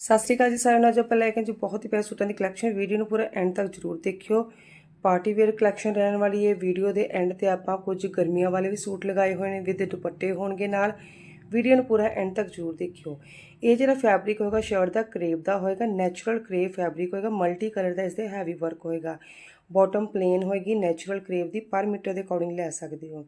ਸਤਿ ਸ਼੍ਰੀ ਅਕਾਲ ਜੀ ਸਾਰਿਆਂ ਨੂੰ। ਅੱਜ ਆਪਾਂ ਲੈ ਕੇ ਬਹੁਤ ਹੀ ਪਿਆਰੇ ਸੂਟਾਂ ਦੀ ਕਲੈਕਸ਼ਨ ਵੀਡੀਓ ਨੂੰ ਪੂਰਾ ਐਂਡ ਤੱਕ ਜਰੂਰ ਦੇਖਿਓ। ਪਾਰਟੀ ਵੇਅਰ ਕਲੈਕਸ਼ਨ ਰਹਿਣ ਵਾਲੀ ਹੈ ਵੀਡੀਓ ਦੇ ਐਂਡ ਤੇ ਆਪਾਂ ਕੁਝ ਗਰਮੀਆਂ ਵਾਲੇ ਵੀ ਸੂਟ ਲਗਾਏ ਹੋਏ ਨੇ, ਵਿਦ ਦੁਪੱਟੇ ਹੋਣਗੇ ਨਾਲ। ਵੀਡੀਓ ਨੂੰ ਪੂਰਾ ਐਂਡ ਤੱਕ ਜਰੂਰ ਦੇਖਿਓ। ਇਹ ਜਿਹੜਾ ਫੈਬਰਿਕ ਹੋਏਗਾ ਸ਼ਰਟ ਦਾ ਕਰੇਪ ਦਾ ਹੋਏਗਾ ਨੈਚੁਰਲ ਕਰੇਪ ਫੈਬਰਿਕ ਹੋਏਗਾ ਮਲਟੀ ਕਲਰ ਦਾ ਇਸ ਤੇ ਹੈਵੀ ਵਰਕ ਹੋਏਗਾ। ਬਾਟਮ ਪਲੇਨ ਹੋਏਗੀ ਨੈਚੁਰਲ ਕਰੇਪ ਦੀ, ਪਰ ਮੀਟਰ ਦੇ ਅਕੋਰਡਿੰਗ ਲੈ ਸਕਦੇ ਹੋ।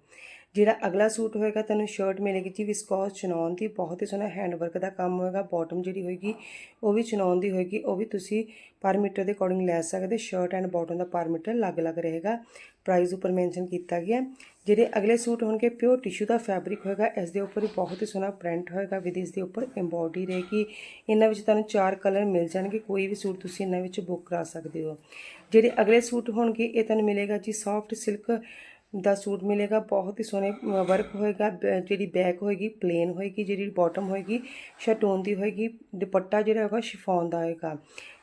ਜਿਹੜਾ ਅਗਲਾ ਸੂਟ ਹੋਏਗਾ, ਤੁਹਾਨੂੰ ਸ਼ਰਟ ਮਿਲੇਗੀ ਜੀ ਵਿਸਕੋਸ ਚਨੌਨ ਦੀ, ਬਹੁਤ ਹੀ ਸੋਹਣਾ ਹੈਂਡਵਰਕ ਦਾ ਕੰਮ ਹੋਏਗਾ ਬਾਟਮ ਜਿਹੜੀ ਹੋਏਗੀ, ਉਹ ਵੀ ਚਨੌਨ ਦੀ ਹੋਏਗੀ, ਉਹ ਵੀ ਤੁਸੀਂ ਪਰ ਮੀਟਰ ਦੇ ਅਕੋਰਡਿੰਗ ਲੈ ਸਕਦੇ ਸ਼ਰਟ ਐਂਡ ਬਾਟਮ ਦਾ ਪਰ ਮੀਟਰ ਅਲੱਗ-ਅਲੱਗ ਰਹੇਗਾ ਪ੍ਰਾਈਸ ਉੱਪਰ ਮੈਂਸ਼ਨ ਕੀਤਾ ਗਿਆ। ਜਿਹੜੇ ਅਗਲੇ ਸੂਟ ਹੋਣਗੇ ਪਿਓਰ ਟਿਸ਼ੂ ਦਾ ਫੈਬਰਿਕ ਹੋਏਗਾ, ਇਸ ਦੇ ਉੱਪਰ ਹੀ ਬਹੁਤ ਹੀ ਸੋਹਣਾ ਪ੍ਰਿੰਟ ਹੋਏਗਾ ਵਿਦ ਇਸ ਦੇ ਉੱਪਰ ਐਮਬੋਡੀ ਰਹੇਗੀ। ਇਹਨਾਂ ਵਿੱਚ ਤੁਹਾਨੂੰ ਚਾਰ ਕਲਰ ਮਿਲ ਜਾਣਗੇ, ਕੋਈ ਵੀ ਸੂਟ ਤੁਸੀਂ ਇਹਨਾਂ ਵਿੱਚ ਬੁੱਕ ਕਰਾ ਸਕਦੇ ਹੋ। ਜਿਹੜੇ ਅਗਲੇ ਸੂਟ ਹੋਣਗੇ, ਇਹ ਤੁਹਾਨੂੰ ਮਿਲੇਗਾ ਜੀ ਸੌਫਟ ਸਿਲਕ ਦਾ ਸੂਟ ਮਿਲੇਗਾ, ਬਹੁਤ ਹੀ ਸੋਹਣੇ ਵਰਕ ਹੋਏਗਾ, ਬ- ਜਿਹੜੀ ਬੈਕ ਹੋਏਗੀ ਪਲੇਨ ਹੋਏਗੀ, ਜਿਹੜੀ ਬਾਟਮ ਹੋਏਗੀ ਸ਼ਟੋਨ ਦੀ ਹੋਏਗੀ, ਦੁਪੱਟਾ ਜਿਹੜਾ ਹੋਏਗਾ ਸ਼ਿਫੋਨ ਦਾ ਹੋਏਗਾ।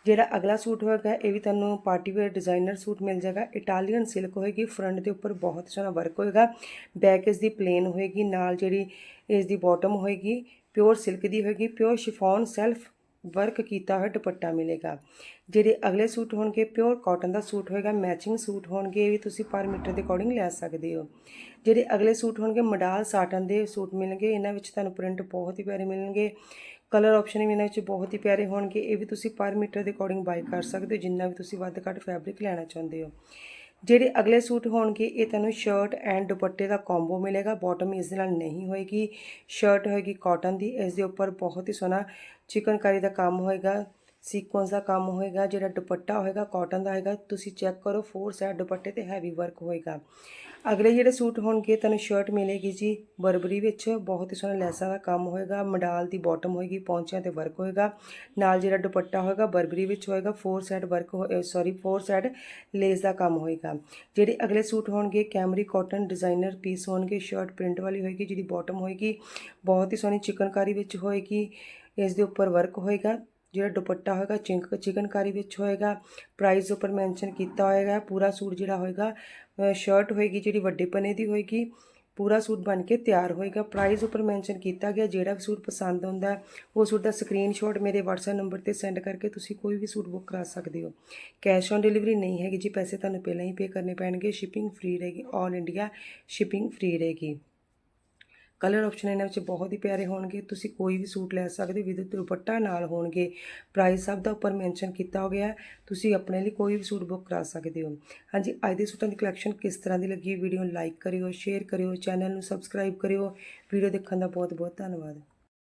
ਜਿਹੜਾ ਅਗਲਾ ਸੂਟ ਹੋਏਗਾ, ਇਹ ਵੀ ਤੁਹਾਨੂੰ ਪਾਰਟੀ ਵੇਅਰ ਡਿਜ਼ਾਈਨਰ ਸੂਟ ਮਿਲ ਜਾਏਗਾ। ਇਟਾਲੀਅਨ ਸਿਲਕ ਹੋਏਗੀ ਫਰੰਟ ਦੇ ਉੱਪਰ ਬਹੁਤ ਸੋਹਣਾ ਵਰਕ ਹੋਏਗਾ। ਬੈਕ ਇਸ ਦੀ ਪਲੇਨ ਹੋਏਗੀ, ਨਾਲ ਜਿਹੜੀ ਇਸ ਦੀ ਬਾਟਮ ਹੋਏਗੀ ਪਿਓਰ ਸਿਲਕ ਦੀ ਹੋਏਗੀ ਪਿਓਰ ਸ਼ਿਫੋਨ ਸੈਲਫ ਵਰਕ ਕੀਤਾ ਹੋਇਆ ਦੁਪੱਟਾ ਮਿਲੇਗਾ। ਜਿਹੜੇ ਅਗਲੇ ਸੂਟ ਹੋਣਗੇ ਪਿਓਰ ਕਾਟਨ ਦਾ ਸੂਟ ਹੋਏਗਾ ਮੈਚਿੰਗ ਸੂਟ ਹੋਣਗੇ, ਇਹ ਵੀ ਤੁਸੀਂ ਪਰ ਮੀਟਰ ਦੇ ਅਕੋਰਡਿੰਗ ਲੈ ਸਕਦੇ ਹੋ। ਜਿਹੜੇ ਅਗਲੇ ਸੂਟ ਹੋਣਗੇ, ਮਡਾਲ ਸਾਟਨ ਦੇ ਸੂਟ ਮਿਲਣਗੇ, ਇਹਨਾਂ ਵਿੱਚ ਤੁਹਾਨੂੰ ਪ੍ਰਿੰਟ ਬਹੁਤ ਹੀ ਪਿਆਰੇ ਮਿਲਣਗੇ। ਕਲਰ ਆਪਸ਼ਨ ਵੀ ਇਹਨਾਂ ਵਿੱਚ ਬਹੁਤ ਹੀ ਪਿਆਰੇ ਹੋਣਗੇ, ਇਹ ਵੀ ਤੁਸੀਂ ਪਰ ਮੀਟਰ ਦੇ ਅਕੋਰਡਿੰਗ ਬਾਈ ਕਰ ਸਕਦੇ ਹੋ, ਜਿੰਨਾ ਵੀ ਤੁਸੀਂ ਵੱਧ ਘੱਟ ਫੈਬਰਿਕ ਲੈਣਾ ਚਾਹੁੰਦੇ ਹੋ। ਜਿਹੜੇ ਅਗਲੇ ਸੂਟ ਹੋਣਗੇ, ਇਹ ਤੁਹਾਨੂੰ ਸ਼ਰਟ ਐਂਡ ਦੁਪੱਟੇ ਦਾ ਕੰਬੋ ਮਿਲੇਗਾ। ਬਾਟਮ ਇਸ ਦੇ ਨਾਲ ਨਹੀਂ ਹੋਏਗੀ। ਸ਼ਰਟ ਹੋਏਗੀ ਕਾਟਨ ਦੀ। ਇਸ ਦੇ ਉੱਪਰ ਬਹੁਤ ਹੀ ਸੋਹਣਾ ਚਿਕਨਕਾਰੀ ਦਾ ਕੰਮ ਹੋਏਗਾ। ਸੀਕੁਐਂਸ ਦਾ ਕੰਮ ਹੋਏਗਾ, ਜਿਹੜਾ ਦੁਪੱਟਾ ਹੋਏਗਾ ਕਾਟਨ ਦਾ ਹੋਏਗਾ, ਤੁਸੀਂ ਚੈੱਕ ਕਰੋ ਫੋਰ ਸਾਈਡ ਦੁਪੱਟੇ ਤੇ ਹੈਵੀ ਵਰਕ ਹੋਏਗਾ। ਅਗਲੇ ਜਿਹੜੇ ਸੂਟ ਹੋਣਗੇ, ਤੁਹਾਨੂੰ ਸ਼ਰਟ ਮਿਲੇਗੀ ਜੀ, ਬਰਬਰੀ ਵਿੱਚ, ਬਹੁਤ ਹੀ ਸੋਹਣਾ ਲੈਸਾਂ ਦਾ ਕੰਮ ਹੋਏਗਾ, ਮਡਾਲ ਦੀ ਬਾਟਮ ਹੋਏਗੀ, ਪੌਂਚਿਆਂ ਤੇ ਵਰਕ ਹੋਏਗਾ। ਨਾਲ ਜਿਹੜਾ ਦੁਪੱਟਾ ਹੋਏਗਾ, ਬਰਬਰੀ ਵਿੱਚ ਹੋਏਗਾ four side work sorry four side lace ਦਾ ਕੰਮ ਹੋਏਗਾ। ਜਿਹੜੇ ਅਗਲੇ ਸੂਟ ਹੋਣਗੇ ਕੈਮਰੀ ਕਾਟਨ ਡਿਜ਼ਾਈਨਰ ਪੀਸ ਹੋਣਗੇ ਸ਼ਰਟ ਪ੍ਰਿੰਟ ਵਾਲੀ ਹੋਏਗੀ, ਜਿਹਦੀ ਬਾਟਮ ਹੋਏਗੀ, ਬਹੁਤ ਹੀ ਸੋਹਣੀ ਚਿਕਨਕਾਰੀ ਵਿੱਚ ਹੋਏਗੀ, ਇਸ ਦੇ ਉੱਪਰ ਵਰਕ ਹੋਏਗਾ। ਜਿਹੜਾ ਦੁਪੱਟਾ ਹੋਏਗਾ, ਚਿੰਕ ਚਿਕਨਕਾਰੀ ਵਿੱਚ ਹੋਏਗਾ ਪ੍ਰਾਈਸ ਉੱਪਰ ਮੈਂਸ਼ਨ ਕੀਤਾ ਹੋਏਗਾ, ਪੂਰਾ ਸੂਟ ਜਿਹੜਾ ਹੋਏਗਾ ਸ਼ਰਟ ਹੋਏਗੀ ਜਿਹੜੀ ਵੱਡੇ ਪਨੇ ਦੀ ਹੋਏਗੀ, ਪੂਰਾ ਸੂਟ ਬਣ ਕੇ ਤਿਆਰ ਹੋਏਗਾ। ਪ੍ਰਾਈਸ ਉੱਪਰ ਮੈਂਸ਼ਨ ਕੀਤਾ ਗਿਆ, ਜਿਹੜਾ ਵੀ ਸੂਟ ਪਸੰਦ ਆਉਂਦਾ ਉਹ ਸੂਟ ਦਾ ਸਕਰੀਨਸ਼ਾਟ ਮੇਰੇ WhatsApp ਨੰਬਰ ਤੇ ਸੈਂਡ ਕਰਕੇ ਤੁਸੀਂ ਕੋਈ ਵੀ ਸੂਟ ਬੁੱਕ ਕਰਾ ਸਕਦੇ ਹੋ। ਕੈਸ਼ ਔਨ ਡਿਲੀਵਰੀ ਨਹੀਂ ਹੈਗੀ ਜੀ, ਪੈਸੇ ਤੁਹਾਨੂੰ ਪਹਿਲਾਂ ਹੀ ਪੇ ਕਰਨੇ ਪੈਣਗੇ ਸ਼ਿਪਿੰਗ ਫ੍ਰੀ ਰਹੇਗੀ ਆਲ ਇੰਡੀਆ ਸ਼ਿਪਿੰਗ ਫ੍ਰੀ ਰਹੇਗੀ। ਕਲਰ ਆਪਸ਼ਨ ਇਹਨਾਂ ਵਿੱਚ ਬਹੁਤ ਹੀ ਪਿਆਰੇ ਹੋਣਗੇ। ਤੁਸੀਂ ਕੋਈ ਵੀ ਸੂਟ ਲੈ ਸਕਦੇ ਵਿਦ ਦੁਪੱਟਾ ਨਾਲ ਹੋਣਗੇ। ਪ੍ਰਾਈਸ ਸਭ ਦਾ ਉੱਪਰ ਮੈਂਸ਼ਨ ਕੀਤਾ ਹੋ। ਗਿਆ ਤੁਸੀਂ ਆਪਣੇ ਲਈ ਕੋਈ ਵੀ ਸੂਟ ਬੁੱਕ ਕਰਾ ਸਕਦੇ ਹੋ। ਹਾਂਜੀ, ਅੱਜ ਦੇ ਸੂਟਾਂ ਦੀ ਕਲੈਕਸ਼ਨ ਕਿਸ ਤਰ੍ਹਾਂ ਦੀ ਲੱਗੀ ਵੀਡੀਓ ਨੂੰ ਲਾਈਕ ਕਰਿਓ, ਸ਼ੇਅਰ ਕਰਿਓ, ਚੈਨਲ ਨੂੰ ਸਬਸਕ੍ਰਾਈਬ ਕਰਿਓ। ਵੀਡੀਓ ਦੇਖਣ ਦਾ ਬਹੁਤ ਬਹੁਤ ਧੰਨਵਾਦ।